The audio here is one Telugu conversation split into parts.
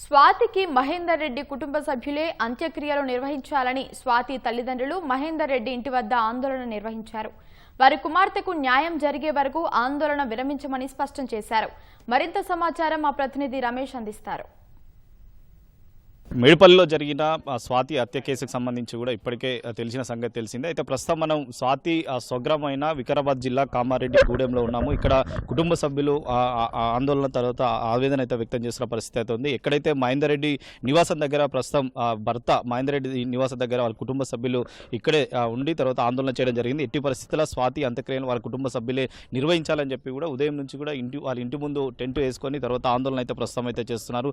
స్వాతికి మహేందర్ రెడ్డి కుటుంబ సభ్యులే అంత్యక్రియలు నిర్వహించాలని స్వాతి తల్లిదండ్రులు మహేందర్ రెడ్డి ఇంటి వద్ద ఆందోళన నిర్వహించారు. వారి కుమార్తెకు న్యాయం జరిగే వరకు ఆందోళన విరమించమని స్పష్టం చేశారు. మరింత సమాచారం మా ప్రతినిధి రమేష్ అందిస్తారు. మేడిపల్లిలో జరిగిన స్వాతి హత్య కేసుకు సంబంధించి కూడా ఇప్పటికే తెలిసిన సంగతి తెలిసిందే. అయితే ప్రస్తుతం మనం స్వాతి ఆ, స్వగ్రామైన వికారాబాద్ జిల్లా కామారెడ్డి గూడెంలో ఉన్నాము. ఇక్కడ కుటుంబ సభ్యులు ఆందోళన తర్వాత ఆవేదన అయితే వ్యక్తం చేసిన పరిస్థితి అయితే ఉంది. ఎక్కడైతే మహేందర్ రెడ్డి నివాసం దగ్గర ప్రస్తుతం భర్త మహేందర్ రెడ్డి నివాసం దగ్గర వాళ్ళ కుటుంబ సభ్యులు ఇక్కడే ఉండి తర్వాత ఆందోళన చేయడం జరిగింది. ఎట్టి పరిస్థితుల్లో స్వాతి అంత్యక్రియలు వాళ్ళ కుటుంబ సభ్యులే నిర్వహించాలని చెప్పి కూడా ఉదయం నుంచి కూడా ఇంటి వాళ్ళ ఇంటి ముందు టెంట్ వేసుకొని తర్వాత ఆందోళన అయితే ప్రస్తుతం అయితే చేస్తున్నారు.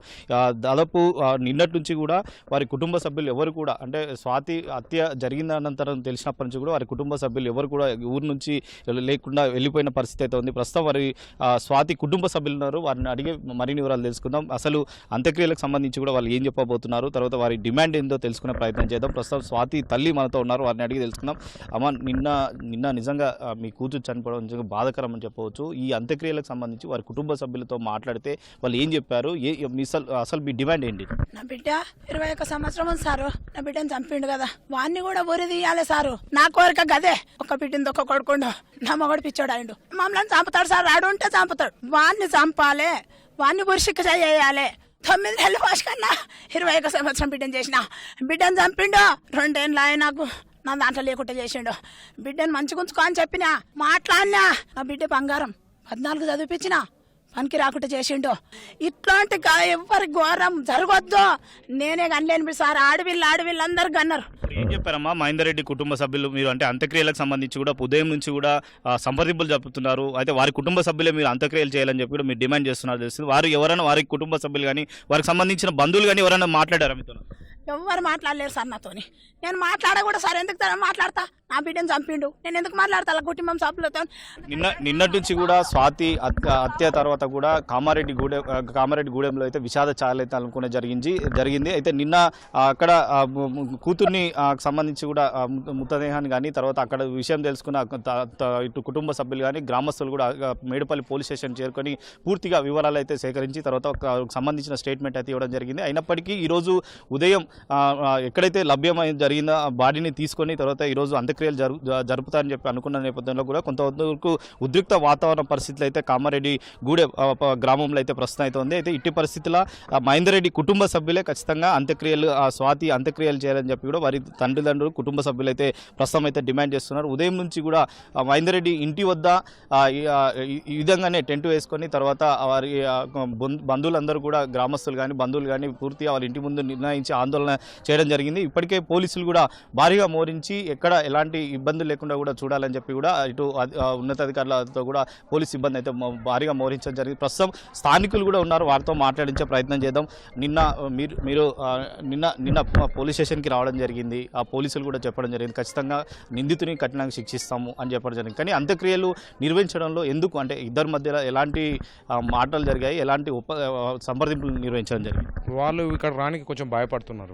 దాదాపు నిన్నటి నుంచి కూడా వారి కుటుంబ సభ్యులు ఎవరు కూడా అంటే స్వాతి హత్య జరిగిన అనంతరం తెలిసినప్పటి నుంచి కూడా వారి కుటుంబ సభ్యులు ఎవరు కూడా ఊరు నుంచి లేకుండా వెళ్ళిపోయిన పరిస్థితి అయితే ఉంది. ప్రస్తుతం వారి స్వాతి కుటుంబ సభ్యులు ఉన్నారు. వారిని అడిగే మరిన్ని వివరాలు తెలుసుకుందాం. అసలు అంత్యక్రియలకు సంబంధించి కూడా వాళ్ళు ఏం చెప్పబోతున్నారు? తర్వాత వారి డిమాండ్ ఏందో తెలుసుకునే ప్రయత్నం చేద్దాం. ప్రస్తుతం స్వాతి తల్లి మనతో ఉన్నారు. వారిని అడిగి తెలుసుకుందాం. అమ్మ నిన్న నిన్న నిజంగా మీ కూతురు చనిపోవడం నిజంగా బాధకరం అని చెప్పవచ్చు. ఈ అంత్యక్రియలకు సంబంధించి వారి కుటుంబ సభ్యులతో మాట్లాడితే వాళ్ళు ఏం చెప్పారు? ఏ మీ అసలు అసలు మీ డిమాండ్ ఏంటి? నా బిడ్డ ఇరవై ఒక్క సంవత్సరం సారు. నా బిడ్డని చంపిండు కదా. వాన్ని కూడా ఊరి తీయాలి సారు. నా కోరిక గదే. ఒక బిడ్డని ఒక కొడుకుండు. నా మగడు పిచ్చోడు అయిండు మమ్మల్ని చంపుతాడు సార్. రాడు ఉంటే చంపుతాడు. వాన్ని చంపాలి. వాన్ని గురి శిక్ష చేయాలి. తొమ్మిది నెలలు వాష్ కన్నా ఇరవై ఒక్క సంవత్సరం బిడ్డను చేసిన. బిడ్డను చంపిండు. రెండేళ్ళు ఆయన నాకు. నా దాంట్లో లేకుండా చేసిండు. బిడ్డను మంచిగా ఉంచుకో అని చెప్పినా మాట్లాడినా. నా బిడ్డ బంగారం. పద్నాలుగు చదివిపించినా పనికి రాకుండా చేసిండు. ఇట్లాంటి ఎవరి ఎవ్వరి ఘోరం జరగొద్దు. నేనే కనలేను సార్. ఆడవిల్లు ఆడవిల్లు అందరు కన్నారు ఏం చెప్పారమ్మా? మహేందర్ రెడ్డి కుటుంబ సభ్యులు మీరు అంటే అంత్యక్రియలకు సంబంధించి కూడా ఉదయం నుంచి కూడా సంప్రదింపులు జరుపుతున్నారు. అయితే వారి కుటుంబ సభ్యులే మీరు అంత్యక్రియలు చేయాలని చెప్పి కూడా మీరు డిమాండ్ చేస్తున్నారు. తెలుస్తుంది. వారు ఎవరైనా వారి కుటుంబ సభ్యులు కానీ వారికి సంబంధించిన బంధువులు కానీ ఎవరైనా మాట్లాడారా మీతో ఎవ్వరు మాట్లాడలేరు సార్ నాతోని. నేను మాట్లాడ కూడా సార్ ఎందుకు మాట్లాడతా? నా బిడ్డను చంపిండు. నేను ఎందుకు మాట్లాడతా? అలా కుటుంబం సభ్యులతో నిన్న నిన్నటి నుంచి కూడా స్వాతి హత్య తర్వాత కూడా కామారెడ్డి గూడెం కామారెడ్డి గూడెంలో అయితే విషాద చాలు అనుకునే జరిగింది జరిగింది. అయితే నిన్న అక్కడ కూతుర్ని సంబంధించి కూడా మృతదేహాన్ని కానీ తర్వాత అక్కడ విషయం తెలుసుకున్న త- త- ఇటు కుటుంబ సభ్యులు కానీ గ్రామస్తులు కూడా మేడపల్లి పోలీస్ స్టేషన్ చేరుకొని పూర్తిగా వివరాలు అయితే సేకరించి తర్వాత ఒక సంబంధించిన స్టేట్మెంట్ అయితే ఇవ్వడం జరిగింది. అయినప్పటికీ ఈరోజు ఉదయం ఎక్కడైతే లభ్యమై జరిగిందో ఆ బాడీని తీసుకొని తర్వాత ఈరోజు అంత్యక్రియలు జరు జరుపుతారని చెప్పి అనుకున్న నేపథ్యంలో కూడా కొంతవరకు ఉద్రిక్త వాతావరణ పరిస్థితులు అయితే కామారెడ్డి గూడె ప- గ్రామంలో అయితే ప్రస్తుతం అయితే ఉంది. అయితే ఇట్టి పరిస్థితుల్లో ఆ, మహేందర్ రెడ్డి కుటుంబ సభ్యులే ఖచ్చితంగా అంత్యక్రియలు స్వాతి అంత్యక్రియలు చేయాలని చెప్పి కూడా వారి తండ్రిదండ్రులు కుటుంబ సభ్యులు అయితే ప్రస్తుతం అయితే డిమాండ్ చేస్తున్నారు. ఉదయం నుంచి కూడా ఆ, మహేందర్ రెడ్డి ఇంటి వద్ద ఈ- విధంగానే టెంట్ వేసుకొని తర్వాత వారి బంధు- బంధువులందరూ కూడా గ్రామస్తులు కానీ బంధువులు కానీ పూర్తిగా వారి ఇంటి ముందు నిర్ణయించి ఆందోళన చేయడం జరిగింది. ఇప్పటికే పోలీసులు కూడా భారీగా మోరించి ఎక్కడ ఎలాంటి ఇబ్బందులు లేకుండా కూడా చూడాలని చెప్పి కూడా ఇటు ఉన్నతాధికారులతో కూడా పోలీస్ సిబ్బంది అయితే భారీగా మోహరించడం జరిగింది. ప్రస్తుతం స్థానికులు కూడా ఉన్నారు. వారితో మాట్లాడించే ప్రయత్నం చేద్దాం. నిన్న మీరు మీరు నిన్న నిన్న పోలీస్ స్టేషన్కి రావడం జరిగింది. ఆ పోలీసులు కూడా చెప్పడం జరిగింది. ఖచ్చితంగా నిందితుని కఠినంగా శిక్షిస్తాము అని చెప్పడం జరిగింది. కానీ అంత్యక్రియలు నిర్వహించడంలో ఎందుకు? అంటే ఇద్దరి మధ్యలో ఎలాంటి మాటలు జరిగాయి? ఎలాంటి ఉప సంప్రదింపులు నిర్వహించడం జరిగింది? వాళ్ళు ఇక్కడ రానికి కొంచెం భయపడుతున్నారు.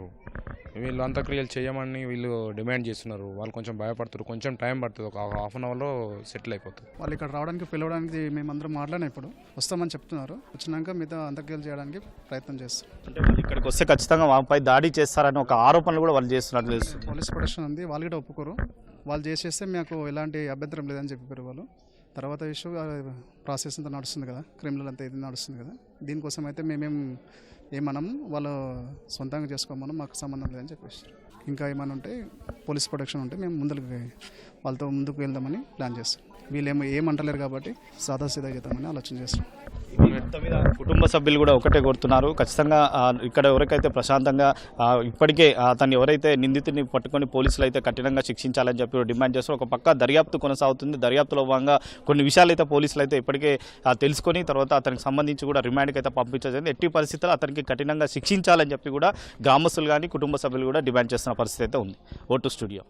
వీళ్ళు అంత్యక్రియలు చేయమని వీళ్ళు డిమాండ్ చేస్తున్నారు. వాళ్ళు కొంచెం భయపడుతున్నారు కొంచెం టైం పడుతుంది. ఒక హాఫ్ అన్ అవర్లో సెటిల్ అయిపోతుంది. వాళ్ళు ఇక్కడ రావడానికి పిలవడానికి మేమందరం మాట్లాడిన ఇప్పుడు. వస్తామని చెప్తున్నారు. వచ్చినాక మిగతా అంత్యక్రియలు చేయడానికి ప్రయత్నం చేస్తాం అంటే వాళ్ళు ఇక్కడికి వస్తే ఖచ్చితంగా వాళ్ళపై దాడి చేస్తారని ఒక ఆరోపణలు కూడా వాళ్ళు చేస్తున్నట్లు తెలుస్తుంది. పోలీస్ ప్రొటెక్షన్ ఉంది. వాళ్ళు కూడా ఒప్పుకోరు. వాళ్ళు చేసేస్తే మాకు ఎలాంటి అభ్యంతరం లేదని చెప్పారు వాళ్ళు. తర్వాత ఇష్యూ ప్రాసెస్ అంతా నడుస్తుంది కదా. క్రిమినల్ అంతా ఇది నడుస్తుంది కదా. దీనికోసం అయితే మేమేం ఏమనం వాళ్ళు సొంతంగా చేసుకోమనం మాకు సంబంధం లేదని చెప్పేసి. ఇంకా ఏమైనా ఉంటే పోలీస్ ప్రొటెక్షన్ ఉంటే మేము ముందుకు వాళ్ళతో ముందుకు వెళ్దామని ప్లాన్ చేస్తాం. వీళ్ళేమో ఏమంటలేరు కాబట్టి సాదా సీదా చేద్దామని ఆలోచన చేస్తాం. మొత్తం మీద కుటుంబ సభ్యులు కూడా ఒకటే కోరుతున్నారు. ఖచ్చితంగా ఇక్కడ ఎవరికైతే ప్రశాంతంగా ఇప్పటికే అతన్ని ఎవరైతే నిందితుని పట్టుకొని పోలీసులు అయితే కఠినంగా శిక్షించాలని చెప్పి డిమాండ్ చేస్తారు. ఒక పక్క దర్యాప్తు కొనసాగుతుంది. దర్యాప్తులో భాగంగా కొన్ని విషయాలు అయితే పోలీసులు అయితే ఇప్పటికే తెలుసుకొని తర్వాత అతనికి సంబంధించి కూడా రిమాండ్కి అయితే పంపించడం ఎట్టి పరిస్థితుల్లో అతనికి కఠినంగా శిక్షించాలని చెప్పి కూడా గ్రామస్తులు కానీ కుటుంబ సభ్యులు కూడా డిమాండ్ చేస్తున్న పరిస్థితి అయితే ఉంది. Vote studio.